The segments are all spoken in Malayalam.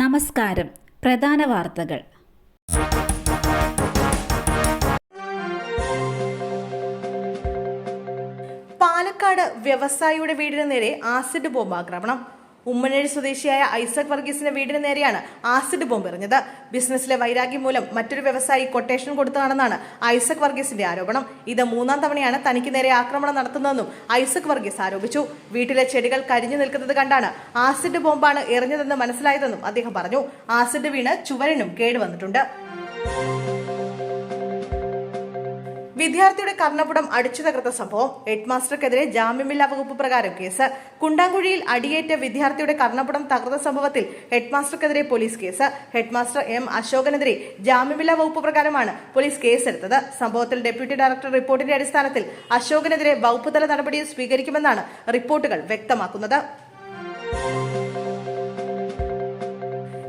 നമസ്കാരം. പ്രധാന വാർത്തകൾ. പാലക്കാട് വ്യവസായിയുടെ വീടിന് നേരെ ആസിഡ് ബോംബ് ആക്രമണം ഉമ്മനേഴി സ്വദേശിയായ ഐസക് വർഗീസിന്റെ വീടിന് നേരെയാണ് ആസിഡ് ബോംബ് എറിഞ്ഞത്. ബിസിനസ്സിലെ വൈരാഗ്യം മൂലം മറ്റൊരു വ്യവസായി കൊട്ടേഷൻ കൊടുത്തതാണെന്നാണ് ഐസക് വർഗീസിന്റെ ആരോപണം. ഇത് മൂന്നാം തവണയാണ് തനിക്ക് നേരെ ആക്രമണം നടത്തുന്നതെന്നും ഐസക് വർഗീസ് ആരോപിച്ചു. വീട്ടിലെ ചെടികൾ കരിഞ്ഞു നിൽക്കുന്നത് കണ്ടാണ് ആസിഡ് ബോംബാണ് എറിഞ്ഞതെന്ന് മനസ്സിലായതെന്നും അദ്ദേഹം പറഞ്ഞു. ആസിഡ് വീണ് ചുവരനും കേടുവന്നിട്ടുണ്ട് വിദ്യാർത്ഥിയുടെ കർണപുടം അടിച്ചു തകർത്ത സംഭവം ഹെഡ് മാസ്റ്റർക്കെതിരെ ജാമ്യമില്ലാ വകുപ്പ് പ്രകാരം കേസ്. കുണ്ടാങ്കുഴിയിൽ അടിയേറ്റ വിദ്യാർത്ഥിയുടെ കർണപുടം തകർത്ത സംഭവത്തിൽ head മാസ്റ്റർക്കെതിരെ police case. Head master M അശോകനെതിരെ ജാമ്യമില്ലാ വകുപ്പ് പ്രകാരമാണ് പോലീസ് കേസെടുത്തത്. സംഭവത്തിൽ ഡെപ്യൂട്ടി ഡയറക്ടർ റിപ്പോർട്ടിന്റെ അടിസ്ഥാനത്തിൽ അശോകനെതിരെ വകുപ്പ് തല നടപടി സ്വീകരിക്കുമെന്നാണ് റിപ്പോർട്ടുകൾ വ്യക്തമാക്കുന്നത്.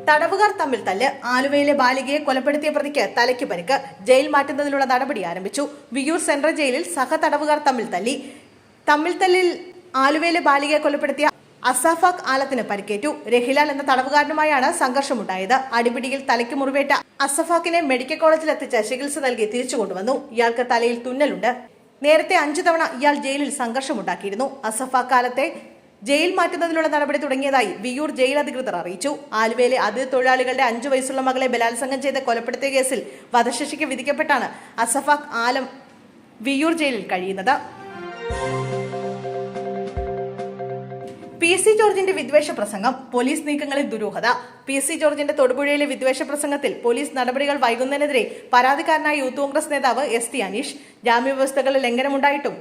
തടവുകാർ തമ്മിൽ തല്ല്. ആലുവയിലെ ബാലികയെ കൊലപ്പെടുത്തിയ പ്രതിക്ക് തലയ്ക്ക് പരിക്ക്. ജയിൽ മാറ്റുന്നതിനുള്ള നടപടി ആരംഭിച്ചു. വിയൂർ സെൻട്രൽ ജയിലിൽ സഹ തടവുകാർ തമ്മിൽ തല്ലി. തമ്മിൽ തല്ലിൽ ആലുവയിലെ ബാലികയെ കൊലപ്പെടുത്തിയ അസാഫാഖ് ആലത്തിന് പരിക്കേറ്റു. രഹിലാൽ എന്ന തടവുകാരനുമായാണ് സംഘർഷമുണ്ടായത്. അടിപിടിയിൽ തലയ്ക്ക് മുറിവേറ്റ അസഫാഖിനെ മെഡിക്കൽ കോളേജിൽ എത്തിച്ച് ചികിത്സ നൽകി തിരിച്ചു കൊണ്ടുവന്നു. ഇയാൾക്ക് തലയിൽ തുന്നലുണ്ട്. നേരത്തെ അഞ്ചു തവണ ഇയാൾ ജയിലിൽ സംഘർഷമുണ്ടാക്കിയിരുന്നു. അസഫാഖ് കാലത്തെ ജയിൽ മാറ്റുന്നതിനുള്ള നടപടി തുടങ്ങിയതായി വിയൂർ ജയിൽ അധികൃതർ അറിയിച്ചു. ആലുവയിലെ അതിഥി തൊഴിലാളികളുടെ അഞ്ചു വയസ്സുള്ള മകളെ ബലാത്സംഗം ചെയ്ത കൊലപ്പെടുത്തിയ കേസിൽ വധശിക്ഷയ്ക്ക് വിധിക്കപ്പെട്ടാണ് അസഫാഖ് ആലം വിയൂർ ജയിലിൽ കഴിയുന്നത്. പി സി ജോർജിന്റെ വിദ്വേഷ പ്രസംഗം പോലീസ് നീക്കങ്ങളിൽ ദുരൂഹത. പി സി ജോർജിന്റെ തൊടുപുഴയിലെ വിദ്വേഷ പ്രസംഗത്തിൽ പോലീസ് നടപടികൾ വൈകുന്നതിനെതിരെ പരാതിക്കാരനായ യൂത്ത് കോൺഗ്രസ് നേതാവ് എസ് ടി അനീഷ്. ജാമ്യവ്യവസ്ഥകളിൽ ലംഘനമുണ്ടായിട്ടും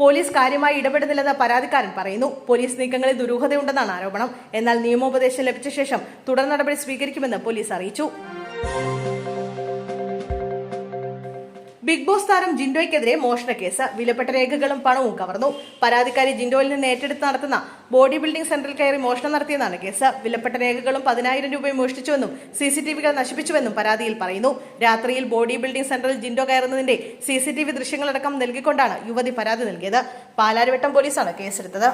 പോലീസ് കാര്യമായി ഇടപെടുന്നില്ലെന്ന് പരാതിക്കാരൻ പറയുന്നു. പോലീസ് നീക്കങ്ങളിൽ ദുരൂഹതയുണ്ടെന്നാണ് ആരോപണം. എന്നാൽ നിയമോപദേശം ലഭിച്ച ശേഷം തുടർ നടപടി സ്വീകരിക്കുമെന്ന് പോലീസ് അറിയിച്ചു. ബിഗ് ബോസ് താരം ജിൻഡോയ്ക്കെതിരെ മോഷണ കേസ്. വിലപ്പെട്ട രേഖകളും പണവും കവർന്നു. പരാതിക്കാരി ജിൻഡോയിൽ നിന്ന് ഏറ്റെടുത്ത് നടത്തുന്ന ബോഡി ബിൽഡിംഗ് സെന്ററിൽ കയറി മോഷണം നടത്തിയെന്നാണ് കേസ്. വിലപ്പെട്ട രേഖകളും പതിനായിരം രൂപയും മോഷ്ടിച്ചുവെന്നും സി സി ടി വികൾ നശിപ്പിച്ചുവെന്നും പരാതിയിൽ പറയുന്നു. രാത്രിയിൽ ബോഡി ബിൽഡിംഗ് സെന്ററിൽ ജിൻഡോ കയറുന്നതിന്റെ സി സി ടി വി ദൃശ്യങ്ങളടക്കം നൽകിക്കൊണ്ടാണ് യുവതി പരാതി നൽകിയത്. പാലാരിവട്ടം പോലീസാണ് കേസെടുത്തത്.